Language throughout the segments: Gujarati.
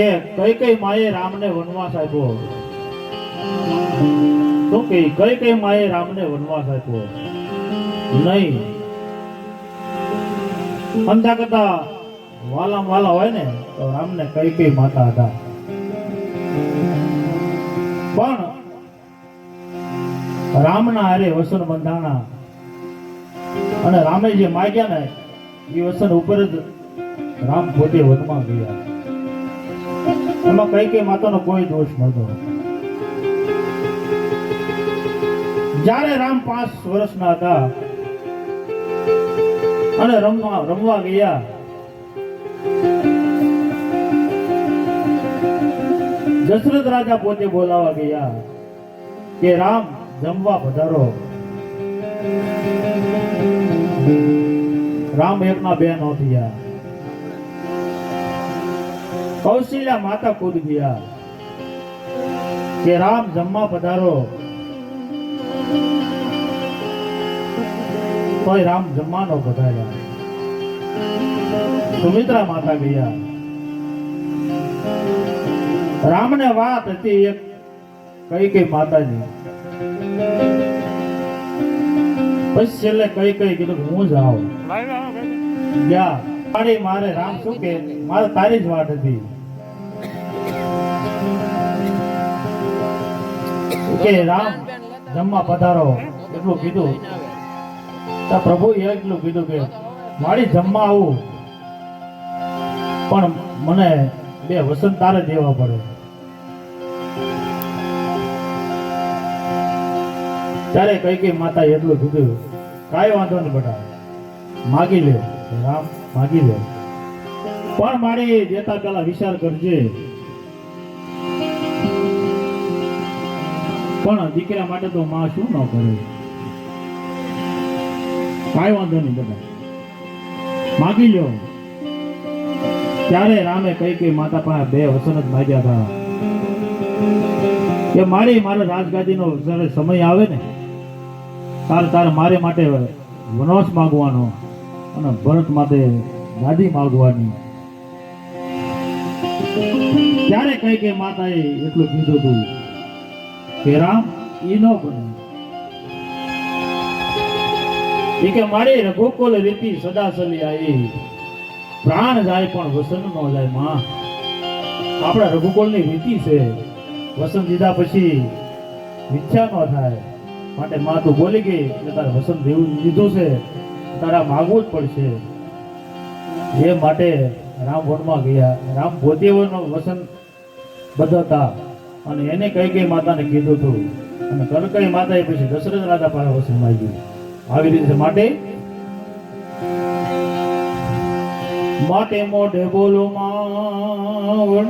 કે કઈ કઈ માએ રામને વનવાસ આપ્યો? શું કે કઈ કઈ માએ રામને વનવાસ આપ્યો? નહીં. અંધા કરતા વાલા વાલા હોય ને, તો રામને કઈ કઈ માતા હતા? પણ રામના હારે વસન બંધાણા અને રામે જે માગ્યા ને, એ વસન ઉપર જ રામ પોતે વનમાં ગયા. એમાં કઈ કઈ માતાનો કોઈ દોષ નતો જ્યારે રામ પાંચ વર્ષના હતા અને રમવા રમવા ગયા, દશરથ રાજા પોતે બોલાવા ગયા કે, રામ, જમવા પધારો. રામ એકના બે નો થયા. કૌશલ્યા માતા કૂદ ગયા. કે રામ જમવા પધારો. તોય રામ જમવાનો પધાર્યા. સુમિત્રા માતા ગયા. રામને વાત હતી એક કઈ કઈ માતાજી પછી છેલ્લે કઈ કઈ કીધું હું જાઉં ગયા. મારે રામ શું કે? મારે તારી જ વાત હતી. કે રામ. જમવા પધારો. એટલું કીધું. તો પ્રભુ એટલું કીધું કે, મારી જમવા આવું. પણ મને બે વસંત તારે દેવા પડે. ત્યારે કઈ કઈ માતા એટલું કીધું, કાંઈ વાંધો નહીં બેટા. માગી લે. રામ, માગી લે. પણ મારી દેતા પેલા વિચાર કરજે. પણ દીકરા માટે તો માં શું ન કરે? કાંઈ વાંધો નહીં બધા. માગી લો ત્યારે રામે કઈ કઈ માતા પાસે બે વસન જ માગ્યા હતા. કે મારી મારા રાજગાદીનો જ્યારે સમય આવે ને, તારે તારે મારે માટે વનવાસ માગવાનો અને ભરત માટે ગાદી માગવાની. ત્યારે કઈ કઈ માતાએ એટલું કીધું હતું. કે રામ ઈ ન બને. એ કે મારી રઘુકુલ રીતિ સદા ચલી આવી પ્રાણ જાય પણ વસન ન જાય માં. આપણા રઘુકુલની રીતિ છે. વસન દીધા પછી ઈચ્છા ન થાય. માટે માં તું બોલી ગઈ એટલે તારે વસન દેવું દીધું છે. તારા માગવું જ પડશે. એ માટે રામ વનમાં ગયા. રામ પોતે વસન બદલતા અને એને કઈ કઈ માતાને કીધું હતું? અને કનકઈ માતાએ પછી દશરથ રાજા પાસે વસન માંગ્યું. આવી રીતે માટે માટે મોઢે બોલો માવણી.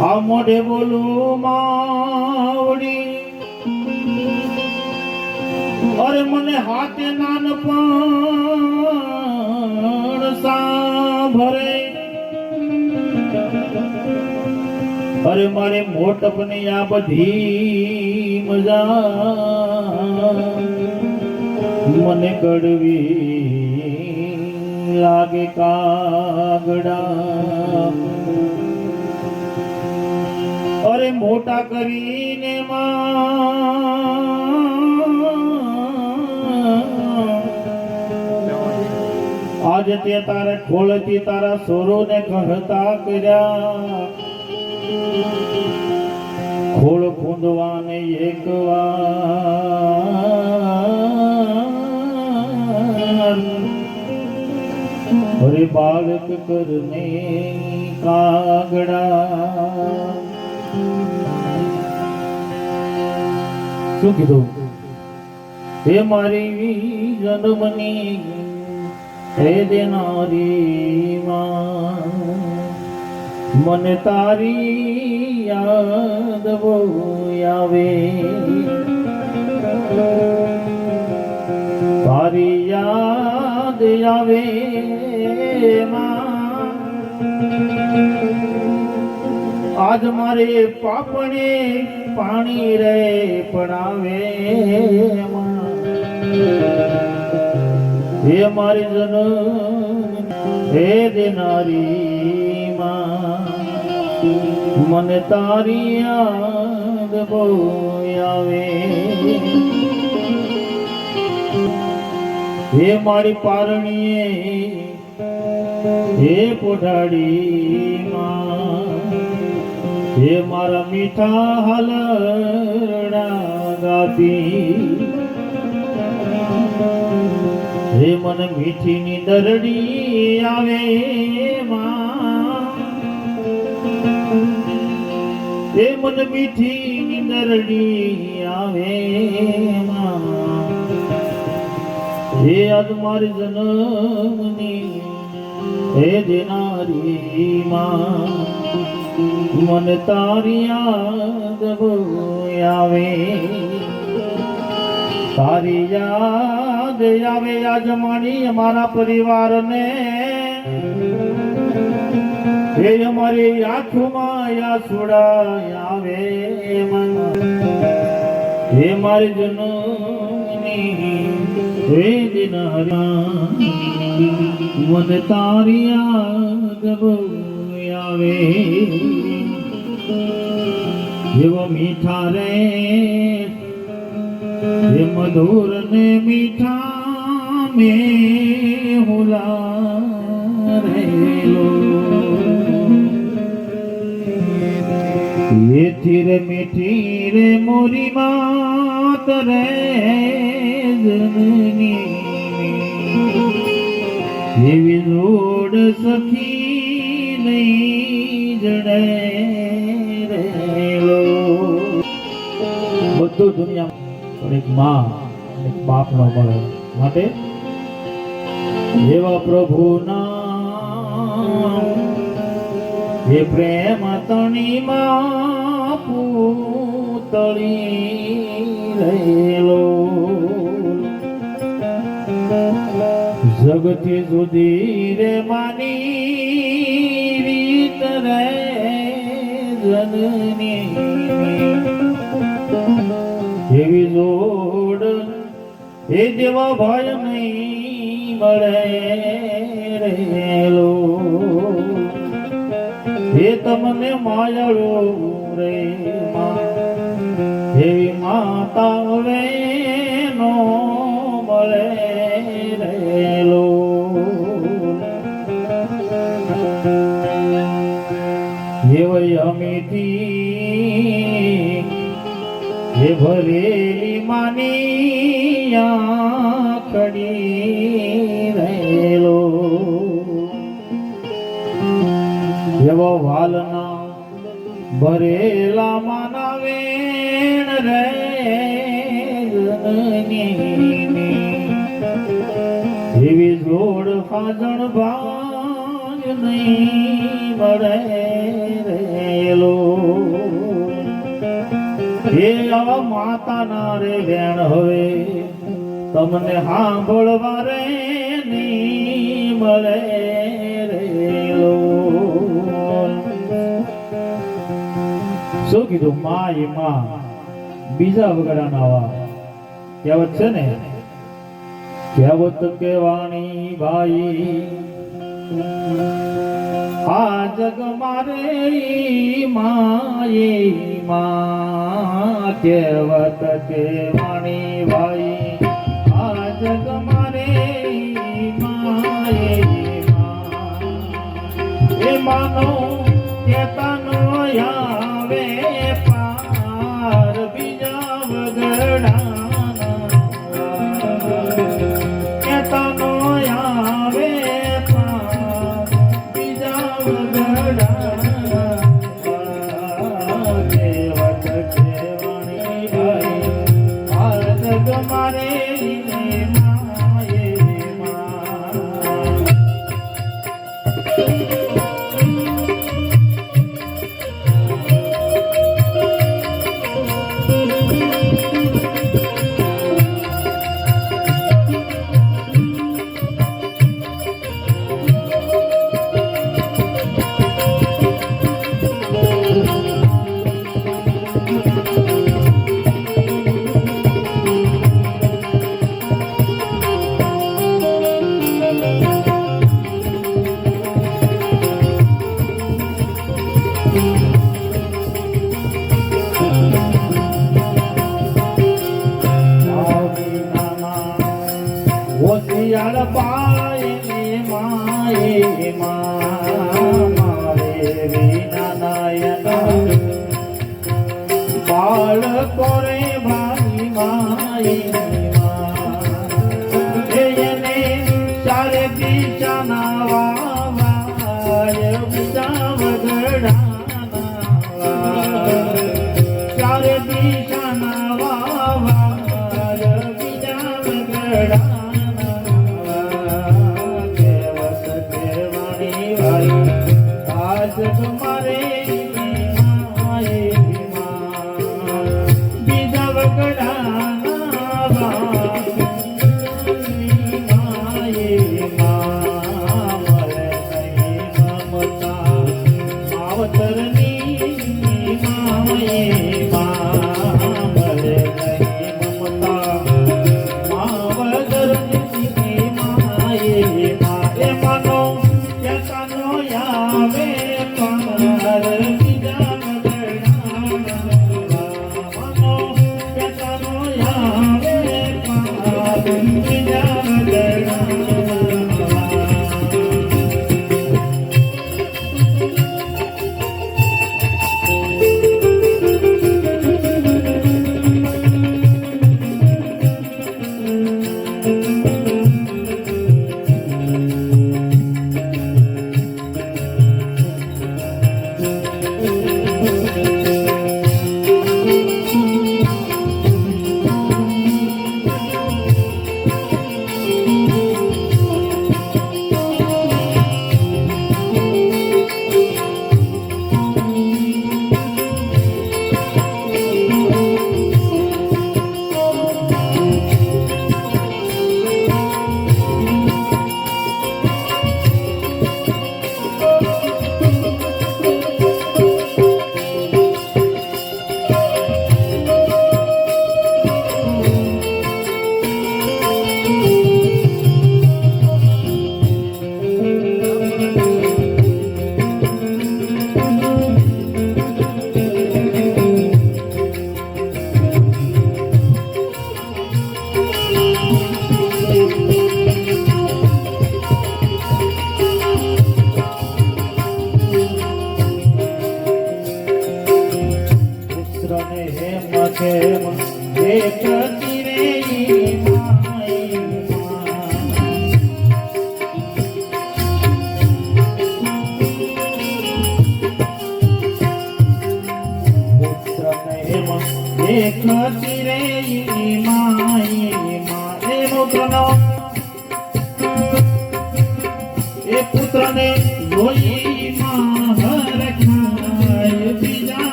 આ મોઢે બોલો માવડી અરે મને હાથે નાન અરે મારે મોટપની આ બધી મજા. મને કડવી લાગે કાગડા. અરે મોટા કરીને આજે તે તારે ખોલતી તારા સોરો ને કહતા કર્યા. ખોળ ખૂંદવાને એક વાર અરે બાળક કરને કાગડા. શું કીધું? હે મારી જન્મની હે દેનારી માં. મને તારી યાદ બહુ આવે. તારી યાદ આવે આજ મારે પાપણે પાણી રે પડાવે હે મારી જન હે દેનારી મને તારી યાદ બહુ આવે. હે મારી પારણીએ, હે પોઢાડી હે મારા મીઠા હાલડા ગાતી. હે મને મીઠી ની દરડી આવે માં. હે મન મીઠી ની દરડી આવે હે આજ મારી જન્મની, હે દેનારી માં. મન તારી યાદ આવે. તારી યાદ આવે આજ મારી અમારા પરિવારને. હે અમારી આંખોમાં યા સુડા આવે મન. હે મારી જનની હે દિનહરા મને તારી બહુ આવે. એવો મીઠા રે હે મધુર ને મીઠા મે હુલા રેલો એથી રે મીઠી રે મોરી માત રે જનની. એવી જોડ સખી નહીં જડે રેલો બધું દુનિયા પણ એક માં એક બાપ ન મળે માટે જેવા પ્રભુના હે પ્રેમ તણી પૂતળી રહેલો. જગતી સુધી રે માની રીત રે જનની એવી જોડ એ દેવા ભાઈ નહીં મળે રહેલો. એ તમને માયાળો રે માં. એવી માતા હવે નો મળે. ભરેલા માના વેણ રે એવી જોડ ફાજણ ભાગ નહીં મળે રેલો હે માતાના રે વેણ હવે, તમને સાંભળવા રે નહીં મળે. શું કીધું, માં એ માં, બીજા વગડાના આવા. કહેવત છે ને? કહેવત કેવાણી ભાઈ, આ જગ મારે માએ માં. કહેવત કેવાણી ભાઈ, આ જગ મારે માએ માં. એ માનો કેતનો ભાઈ eh, પુત્રનો. લોહી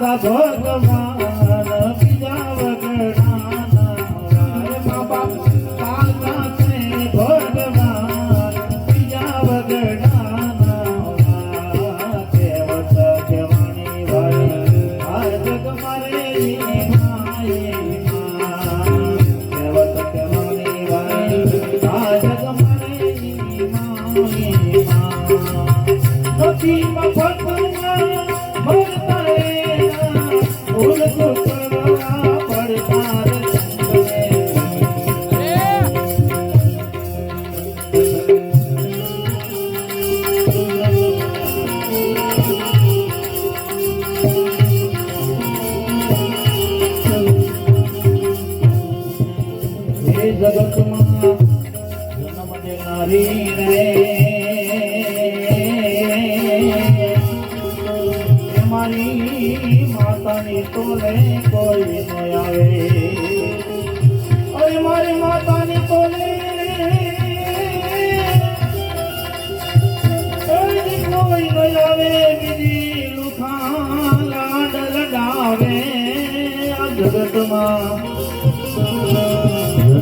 માતા ભગવાન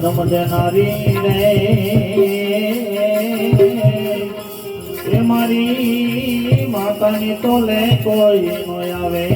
જન્મ દેનારી રે મારી માતાની તોલે કોઈ નો આવે.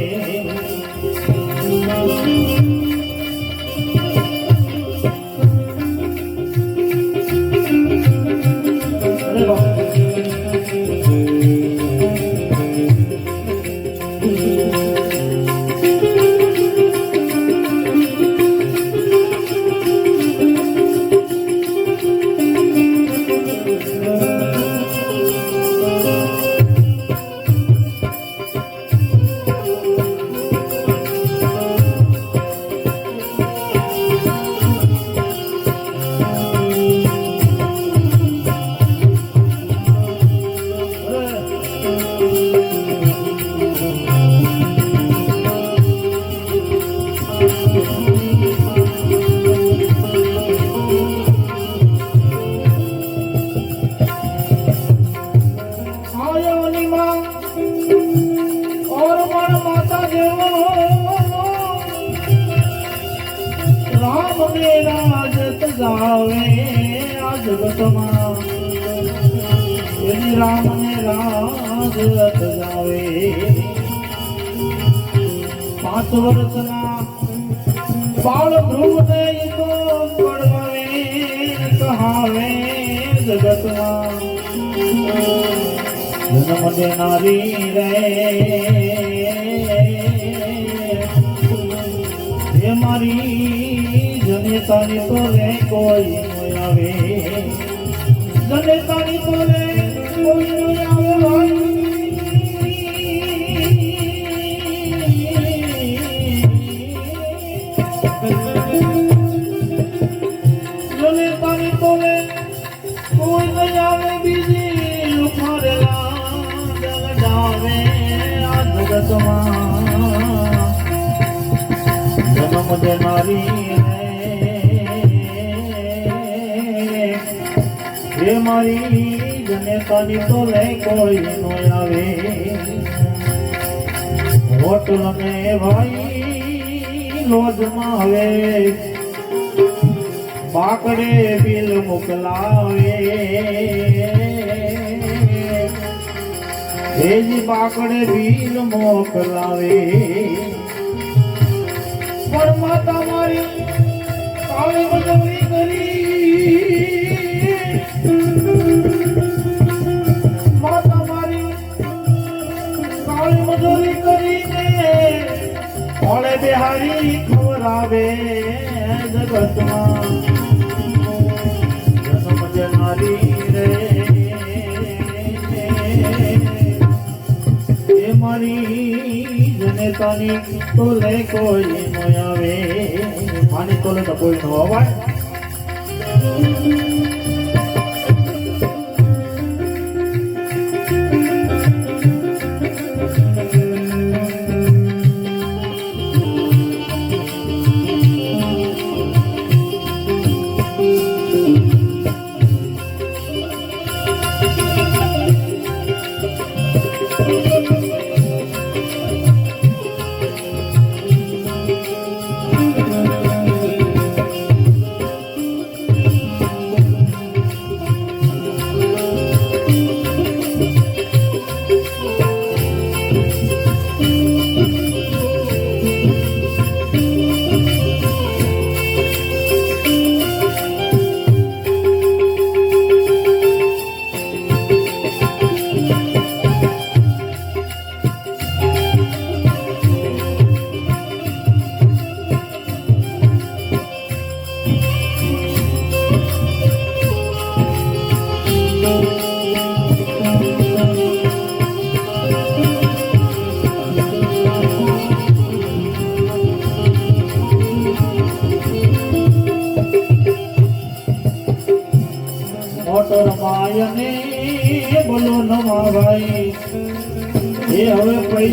રાજ તજાવે પાંચ વર્ષના બાળ ધ્રુવને તો પડવાવે કહાવે જગતમાં જન્મ દેનારી રે એ મારી જનેતાની તો રે કોઈ આવે જનેતાની તો રે કોઈ આવે કોઈ આવે બીજી લુખારેલા જલડાવે આ જગતમાં. જન્મ દેનારી રે મારી જનેતાની તો લે કોઈ નો આવે. બાકડે બિલ મોકલાવે. એજી બાકડે બિલ મોકલાવે. પણ માતા મારી કાળી બજવણી કરી માતા બિહારી ખવરાવે જગતમાં જનારી રે. એ મારી જનેતાની કોઈ ન આવે. માની તો કોઈ અવાય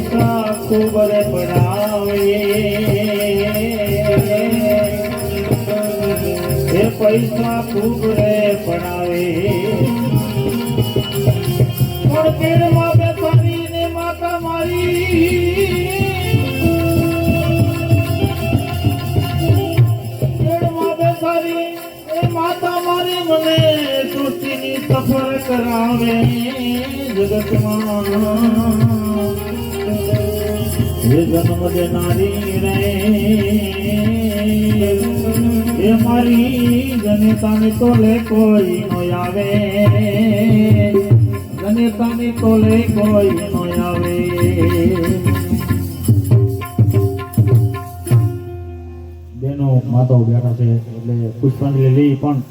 હવે પૈસા ખૂબ રે પડાવે. પૈસા ખૂબ રે પડાવે પણ પેડમાં બેસાડી ને માતા મારી માતા મારી મને સૃષ્ટિની સફર કરાવે. જગતમાં દેનારી રે, એ મારી જનતાની તોલે કોઈ નો આવે. જનતાની તોલે કોઈ નો આવે. બેનો માતાઓ બેઠા છે, એટલે પુષ્પાંજલિ લઈ પણ